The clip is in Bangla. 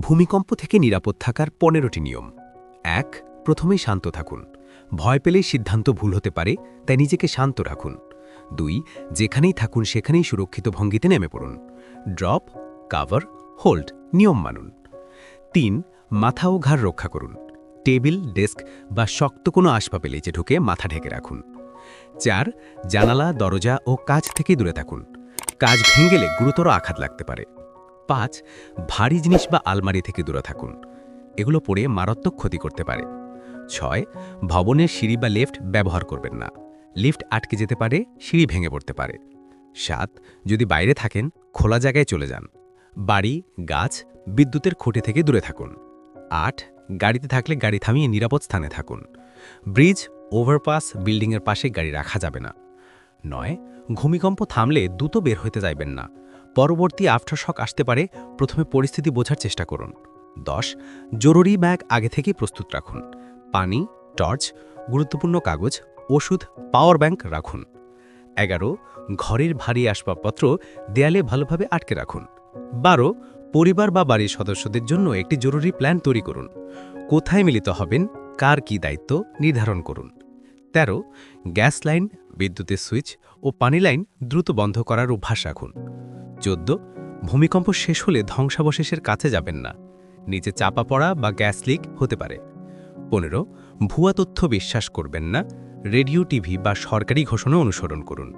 ভূমিকম্প থেকে নিরাপদ থাকার পনেরোটি নিয়ম। এক, প্রথমেই শান্ত থাকুন। ভয় পেলেই সিদ্ধান্ত ভুল হতে পারে, তাই নিজেকে শান্ত রাখুন। দুই, যেখানেই থাকুন সেখানেই সুরক্ষিত ভঙ্গিতে নেমে পড়ুন। ড্রপ, কাভার, হোল্ড, নিয়ম মানুন। তিন, মাথা ও ঘাড় রক্ষা করুন। টেবিল, ডেস্ক বা শক্ত কোনো আসবাবে লেজে ঢুকে মাথা ঢেকে রাখুন। চার, জানালা, দরজা ও কাজ থেকে দূরে থাকুন। কাজ ভেঙে গেলে গুরুতর আঘাত লাগতে পারে। পাঁচ, ভারী জিনিস বা আলমারি থেকে দূরে থাকুন। এগুলো পড়ে মারাত্মক ক্ষতি করতে পারে। ছয় ভবনের সিঁড়ি বা লিফট ব্যবহার করবেন না। লিফট আটকে যেতে পারে, সিঁড়ি ভেঙে পড়তে পারে। সাত, যদি বাইরে থাকেন, খোলা জায়গায় চলে যান। বাড়ি, গাছ, বিদ্যুতের খুঁটে থেকে দূরে থাকুন। আট, গাড়িতে থাকলে গাড়ি থামিয়ে নিরাপদ স্থানে থাকুন। ব্রিজ, ওভারপাস, বিল্ডিংয়ের পাশে গাড়ি রাখা যাবে না। নয়, ভূমিকম্প থামলে দ্রুত বের হতে যাইবেন না। পরবর্তী আফটারশক আসতে পারে, প্রথমে পরিস্থিতি বোঝার চেষ্টা করুন। দশ, জরুরি ব্যাগ আগে থেকেই প্রস্তুত রাখুন। পানি, টর্চ, গুরুত্বপূর্ণ কাগজ, ওষুধ, পাওয়ার ব্যাংক রাখুন। এগারো, ঘরের ভারী আসবাবপত্র দেয়ালে ভালোভাবে আটকে রাখুন। বারো, পরিবার বা বাড়ির সদস্যদের জন্য একটি জরুরি প্ল্যান তৈরি করুন। কোথায় মিলিত হবেন, কার কি দায়িত্ব নির্ধারণ করুন। ১৩ গ্যাস লাইন, বিদ্যুতের সুইচ ও পানি লাইন দ্রুত বন্ধ করার অভ্যাস রাখুন। চোদ্দ, ভূমিকম্প শেষ হলে ধ্বংসাবশেষের কাছে যাবেন না। নিচে চাপা পড়া বা গ্যাস লিক হতে পারে। পনেরো, ভুয়া তথ্য বিশ্বাস করবেন না। রেডিও, টিভি বা সরকারি ঘোষণা অনুসরণ করুন।